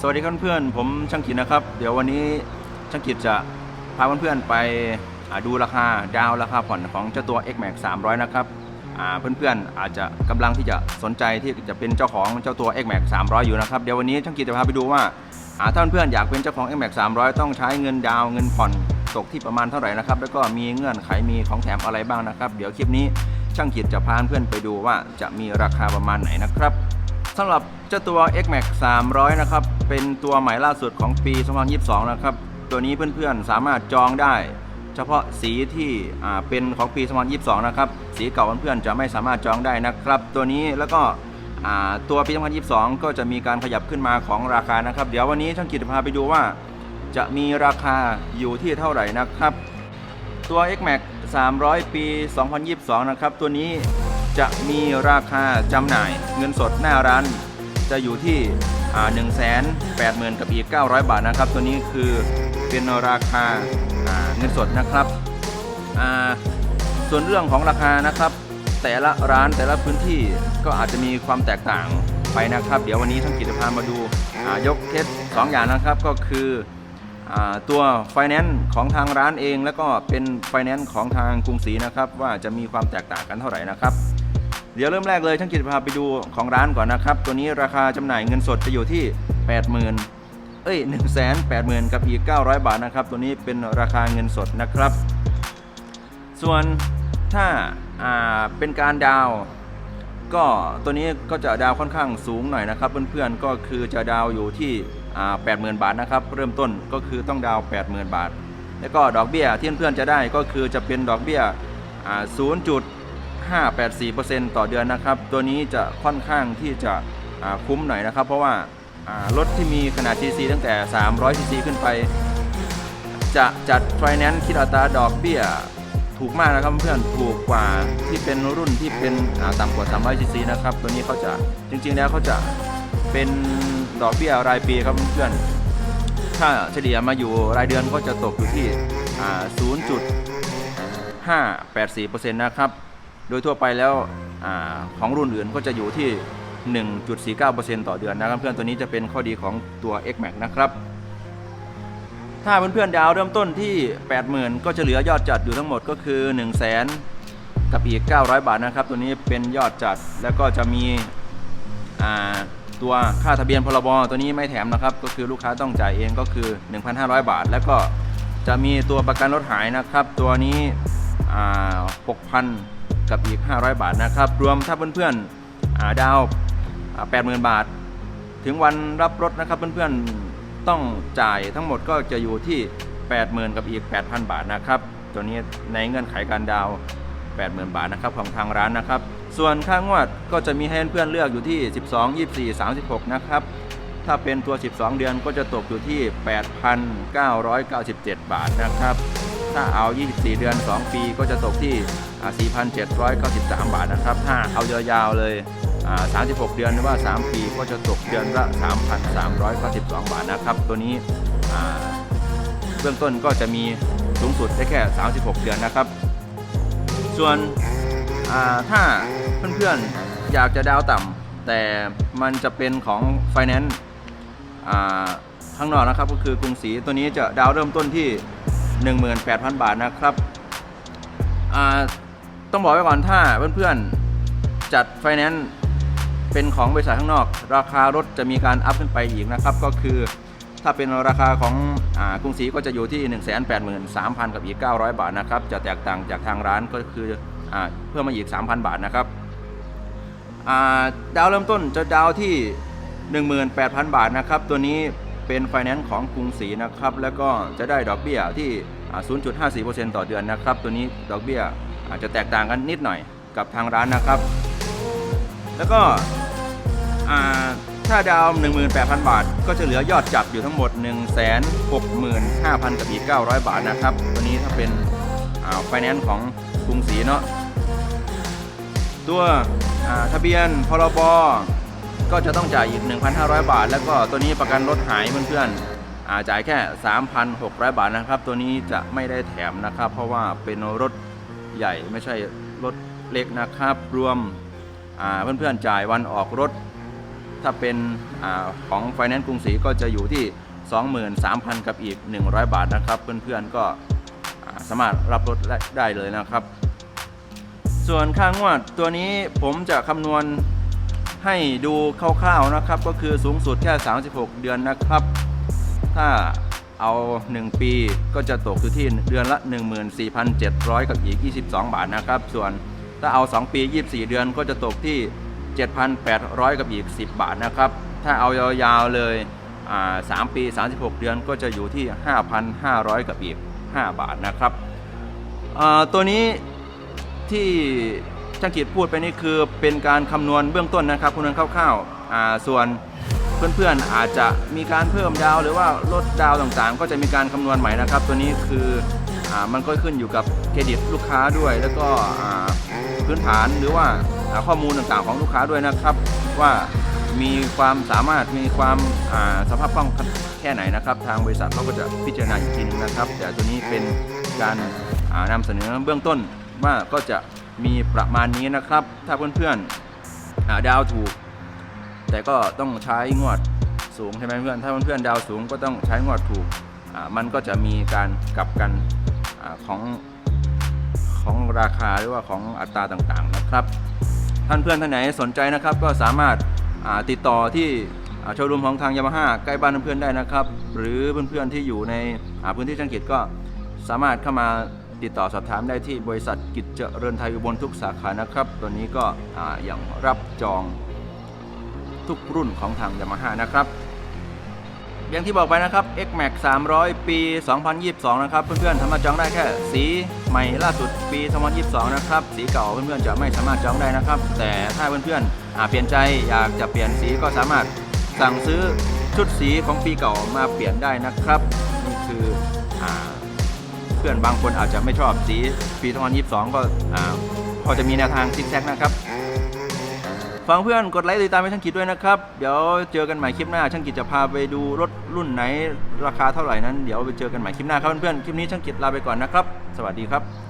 สวัสดีครับเพื่อนๆผมช่างกิจนะครับ เดี๋ยววันนี้ช่างกิจจะพาเพื่อนๆไปดูราคาดาวราคาผ่อนของเจ้าตัว X Max 300 นะครับเพื่อนๆอาจจะกำลังที่จะสนใจที่จะเป็นเจ้าของเจ้าตัว X Max 300 อยู่นะครับเดี๋ยววันนี้ช่างกิจจะพาไปดูว่าถ้าเพื่อนๆอยากเป็นเจ้าของ X Max 300 ต้องใช้เงินดาวเงินผ่อนตกที่ประมาณเท่าไหร่นะครับแล้วก็มีเงื่อนไขมีของแถมอะไรบ้างนะครับเดี๋ยวคลิปนี้ช่างกิจจะพาเพื่อนๆไปดูว่าจะมีราคาประมาณไหนนะครับสำหรับเจ้าตัว X Max 300 นะครับ เป็นตัวใหม่ล่าสุดของปี 2022 นะครับ ตัวนี้เพื่อนๆสามารถจองได้ เฉพาะสีที่เป็นของปี 2022 นะครับ สีเก่าเพื่อนๆจะไม่สามารถจองได้นะครับ ตัวนี้แล้วก็ตัวปี 2022 ก็จะมีการขยับขึ้นมาของราคานะครับ เดี๋ยววันนี้ช่างกิจพาไปดูว่า จะมีราคาอยู่ที่เท่าไหร่นะครับ ตัว X Max 300 ปี 2022 นะครับ ตัวนี้จะมีราคาจำหน่ายเงินสดหน้าร้านจะอยู่ที่ อ่า180,000กับอีก 900 บาทนะครับ ตัวนี้คือเป็นราคาเงินสดนะครับ ส่วนเรื่องของราคานะครับ แต่ละร้านแต่ละพื้นที่ก็อาจจะมีความแตกต่างไปนะครับ เดี๋ยววันนี้ทั้งกิจพามาดูายกเคสสองอย่างนะครับก็คืออตัวไฟแนนซ์ของทางร้านเอง แล้วก็เป็นไฟแนนซ์ของทางกรุงศรีนะครับ ว่าจะมีความแตกต่างกันเท่าไหร่นะครับ เดี๋ยวเริ่มแรกเลยช่างกิจพาไปดูของร้านก่อนนะครับ ตัวนี้ราคาจำหน่ายเงินสดจะอยู่ที่ 80,000 เอ้ย 1 8 0 0 0 0 กับอีก 900 บาทนะครับ ตัวนี้เป็นราคาเงินสดนะครับ ส่วนถ้าอ่าเป็นการดาว ก็ตัวนี้ก็จะดาวค่อนข้างสูงหน่อยนะครับ เพื่อนๆก็คือจะดาวอยู่ที่อ่า80,000 บาทนะครับ เริ่มต้นก็คือต้องดาว 80,000 บาท แล้วก็ดอกเบี้ยที่เพื่อนๆจะได้ก็คือจะเป็นดอกเบี้ยอ่า 5.84%ต่อเดือนนะครับ ตัวนี้จะค่อนข้างที่จะคุ้มหน่อยนะครับ เพราะว่ารถที่มีขนาด cc ตั้งแต่ 300 cc ขึ้นไป จะจัดไฟแนนซ์คิดอัตราดอกเบี้ยถูกมากนะครับเพื่อนถูกกว่าที่เป็นรุ่นที่เป็นต่ำกว่า 300 cc นะครับ ตัวนี้เขาจะจริง ๆ แล้วเขาจะเป็นดอกเบี้ยรายปีครับเพื่อนถ้าเฉลี่ยมาอยู่รายเดือนก็จะตกอยู่ที่ 0.584%นะครับ โดยทั่วไปแล้วอของรุ่นอื่นก็จะอยู่ที่ 1.49%ต่อเดือนนะครับเพื่อนตัวนี้จะเป็นข้อดีของตัว X Max นะครับถ้าเพื่อนๆดาวเริ่มต้นที่ 80,000 ก็จะเหลือยอดจัดอยู่ทั้งหมดก็คือ 1 0 0 0 0แกับอีก 900 บาทนะครับ ตัวนี้เป็นยอดจัดแล้วก็จะมีตัวค่าทะเบียนพรบตัวนี้ไม่แถมนะครับ ก็คือลูกค้าต้องจ่ายเองก็คือ 1,500 บาท แล้วก็จะมีตัวประกันรถหายนะครับ ตัวนี้6,000 กับอีก 500 บาทนะครับ รวมถ้าเพื่อนๆอ่าดาว80,000บาท ถึงวันรับรถนะครับเพื่อนๆต้องจ่ายทั้งหมดก็จะอยู่ที่ 80,000 กับอีก 8,000 บาทนะครับ ตัวนี้ในเงื่อนไขการดาว 80,000 บาทนะครับของทางร้านนะครับ ส่วนค่างวดก็จะมีให้เพื่อนๆเลือกอยู่ที่ 12 24 36 นะครับถ้าเป็นตัว 12 เดือนก็จะตกอยู่ที่ 8,997 บาทนะครับ ถ้าเอา 24 เดือน 2 ปีก็จะตกที่อ่า4,793 บาทนะครับ ถ้าเอายาวๆเลยอ่า36 เดือนหรือว่า 3 ปีก็จะตกเดือนละ 3,392 บาทนะครับ ตัวนี้อ่าเบื้องต้นก็จะมีสูงสุดได้แค่ 36 เดือนนะครับ ส่วนอ่าถ้าเพื่อนๆอยากจะดาวต่ำแต่มันจะเป็นของไฟแนนซ์ข้างนอกนะครับก็คือกรุงศรีตัวนี้จะดาวเริ่มต้นที่ 18,000 บาทนะครับต้องบอกไว้ก่อนถ้าเพื่อนๆจัดไฟแนนซ์เป็นของบริษัทข้างนอก ราคารถจะมีการอัพขึ้นไปอีกนะครับ ก็คือถ้าเป็นราคาของอกรุงศรีก็จะอยู่ที่ 183,000 กับอีก 900 บาทนะครับ จะแตกต่างจากทางร้านก็คืออเพิ่มมาอีก 3,000 บาทนะครับดาวเริ่มต้นจะดาวที่ 18,000 บาทนะครับ ตัวนี้ เป็นไฟแนนซ์ของกรุงศรีนะครับ แล้วก็จะได้ดอกเบี้ยที่ 0.54%ต่อเดือนนะครับ ตัวนี้ดอกเบี้ยอาจจะแตกต่างกันนิดหน่อยกับทางร้านนะครับ แล้วก็ถ้าดาว 18,000 บาท ก็จะเหลือยอดจับอยู่ทั้งหมด 165,000 กับอีก 900 บาทนะครับ ตัวนี้ถ้าเป็นไฟแนนซ์ของกรุงศรีเนาะ ตัวทะเบียนพรบ ก็จะต้องจ่ายอีก 1,500 บาท แล้วก็ตัวนี้ประกันรถหายเพื่อนๆอาจ่ายแค่ 3,600 บาทนะครับ ตัวนี้จะไม่ได้แถมนะครับ เพราะว่าเป็นรถใหญ่ไม่ใช่รถเล็กนะครับ รวมเพื่อนๆจ่ายวันออกรถ ถ้าเป็นอของไฟแนนซ์กรุงศรีก็จะอยู่ที่ 23,000 กับอีก 100 บาทนะครับ เพื่อนๆก็สามารถรับรถได้เลยนะครับ ส่วนค่างวดตัวนี้ผมจะคำนวณ ให้ดูคร่าวๆนะครับ ก็คือสูงสุดแค่ 36 เดือนนะครับ ถ้าเอา 1 ปีก็จะตกอยู่ที่เดือนละ 14,700 กับอีก 22 บาทนะครับ ส่วนถ้าเอา 2 ปี 24 เดือนก็จะตกที่ 7,800 กับอีก 10 บาทนะครับ ถ้าเอายาวๆเลยอ่า3ปี 36 เดือนก็จะอยู่ที่ 5,500 กับอีก 5 บาทนะครับตัวนี้ที่ ช่างกิจพูดไปนี่คือเป็นการคำนวณเบื้องต้นนะครับคำนวณคร่าวๆส่วนเพื่อนๆอาจจะมีการเพิ่มดาวหรือว่าลดดาวต่างๆ ก็จะมีการคำนวณใหม่นะครับ ตัวนี้คืออมันก็ขึ้นอยู่กับเครดิตลูกค้าด้วย แล้วก็พื้นฐานหรือว่าข้อมูลต่างๆของลูกค้าด้วยนะครับ ว่ามีความสามารถมีความาสภาพคล่องแค่ไหนนะครับ ทางบริษัทเขาก็จะพิจารณาอีกทีนึงนะครับ แต่ตัวนี้เป็นการานำเสนอเบื้องต้นว่าก็จะ มีประมาณนี้นะครับ ถ้าเพื่อนๆดาวถูก แต่ก็ต้องใช้งวดสูงใช่ไหมเพื่อน ถ้าเพื่อนๆดาวสูงก็ต้องใช้งวดถูก มันก็จะมีการกลับกันอของของราคาหรือว่าของอัตราต่างๆนะครับ ท่านเพื่อนท่านไหนสนใจนะครับ ก็สามารถติดต่อที่โชว์รูมของทางยามาฮ่าใกล้บ้านเพื่อนๆได้นะครับ หรือเพื่อนๆที่อยู่ในพื้นที่จังกิจก็สามารถเข้ามา ติดต่อสอบถามได้ที่บริษัทกิจเจริญไทยอุบลทุกสาขานะครับ ตัวนี้ก็อย่างรับจองทุกรุ่นของทางยามาฮ่านะครับอย่างที่บอกไปนะครับ X Max 300 ปี 2022 นะครับ เพื่อนๆสามารถจองได้แค่ สีใหม่ล่าสุดปี 2022 นะครับ สีเก่าเพื่อนๆจะไม่สามารถจองได้นะครับ แต่ถ้าเพื่อนๆอาเปลี่ยนใจอยากจะเปลี่ยนสีก็สามารถสั่งซื้อชุดสีของปีเก่ามาเปลี่ยนได้นะครับ นี่คืออ่า เพื่อนบางคนอาจจะไม่ชอบสีปี2022 ก็อ่าพอจะมีแนวทางซิกแซกนะครับฟังเพื่อนกดไลค์ติดตามให้ช่างกิจด้วยนะครับ เดี๋ยวเจอกันใหม่คลิปหน้า ช่างกิจจะพาไปดูรถรุ่นไหนราคาเท่าไหร่นั้น เดี๋ยวไปเจอกันใหม่คลิปหน้าครับเพื่อนๆคลิปนี้ช่างกิจลาไปก่อนนะครับ สวัสดีครับ